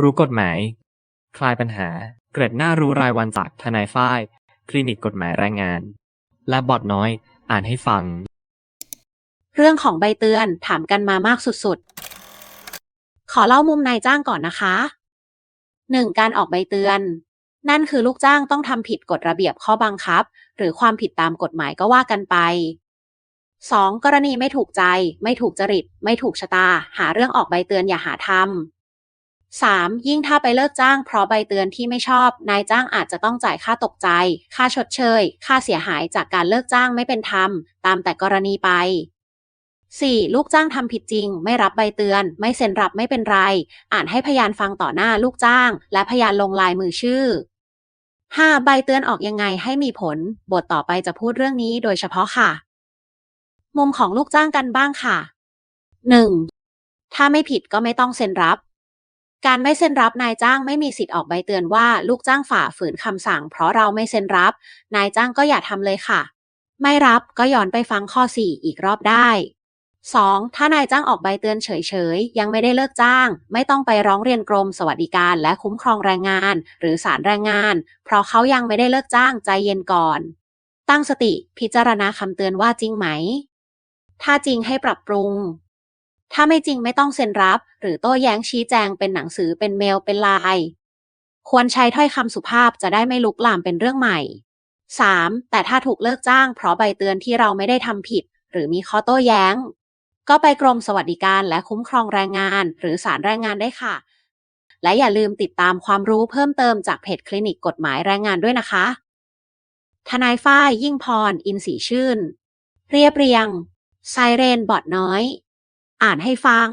รู้กฎหมาย คลายปัญหา เกร็ดน่ารู้รายวันจากทนายฝ้าย คลินิกกฎหมายแรงงาน และบอดน้อย อ่านให้ฟัง เรื่องของใบเตือนถามกันมามากสุดๆ ขอเล่ามุมนายจ้างก่อนนะคะ 1. การออกใบเตือน นั่นคือลูกจ้างต้องทำผิดกฎระเบียบข้อบังคับ หรือความผิดตามกฎหมายก็ว่ากันไป 2. กรณีไม่ถูกใจ ไม่ถูกจริต ไม่ถูกชะตา หาเรื่องออกใบเตือนอย่าหาทำ 3. ยิ่งถ้าไปเลิกจ้างเพราะใบเตือนที่ไม่ชอบ นายจ้างอาจจะต้องจ่ายค่าตกใจ ค่าชดเชย ค่าเสียหายจากการเลิกจ้างไม่เป็นธรรม ตามแต่กรณีไป 4. ลูกจ้างทำผิดจริง ไม่รับใบเตือน ไม่เซ็นรับไม่เป็นไร อ่านให้พยานฟังต่อหน้าลูกจ้าง และพยานลงลายมือชื่อ 5. ใบเตือนออกยังไงให้มีผล บทต่อไปจะพูดเรื่องนี้โดยเฉพาะค่ะ มุมของลูกจ้างกันบ้างค่ะ 1. ถ้าไม่ผิดก็ไม่ต้องเซ็นรับ การไม่เซ็นรับนายจ้างไม่มีสิทธิ์ออกใบเตือนว่าลูกจ้างฝ่าฝืนคำสั่ง เพราะเราไม่เซ็นรับ นายจ้างก็อย่าทำเลยค่ะ ไม่รับก็ย้อนไปฟังข้อ 4 อีกรอบได้ 2. ถ้านายจ้างออกใบเตือนเฉยๆ ยังไม่ได้เลิกจ้าง ไม่ต้องไปร้องเรียนกรมสวัสดิการและคุ้มครองแรงงาน หรือศาลแรงงาน เพราะเขายังไม่ได้เลิกจ้างใจเย็นก่อน ตั้งสติพิจารณาคำเตือนว่าจริงไหม ถ้าจริงให้ปรับปรุง ถ้าไม่จริงไม่ต้องเซ็นรับ หรือโต้แย้งชี้แจงเป็นหนังสือเป็นเมลเป็นไลน์ควรใช้ถ้อยคำสุภาพจะได้ไม่ลุกลามเป็นเรื่องใหม่ 3. แต่ถ้าถูกเลิกจ้างเพราะใบเตือนที่เราไม่ได้ทำผิด หรือมีข้อโต้แย้ง ก็ไปกรมสวัสดิการและคุ้มครองแรงงาน หรือศาลแรงงานได้ค่ะ และอย่าลืมติดตามความรู้เพิ่มเติมจากเพจคลินิกกฎหมายแรงงานด้วยนะคะ ทนายฝ้ายยิ่งพร อินสีชื่น เรียบเรียง ไซเรนบอดน้อย อ่านให้ฟัง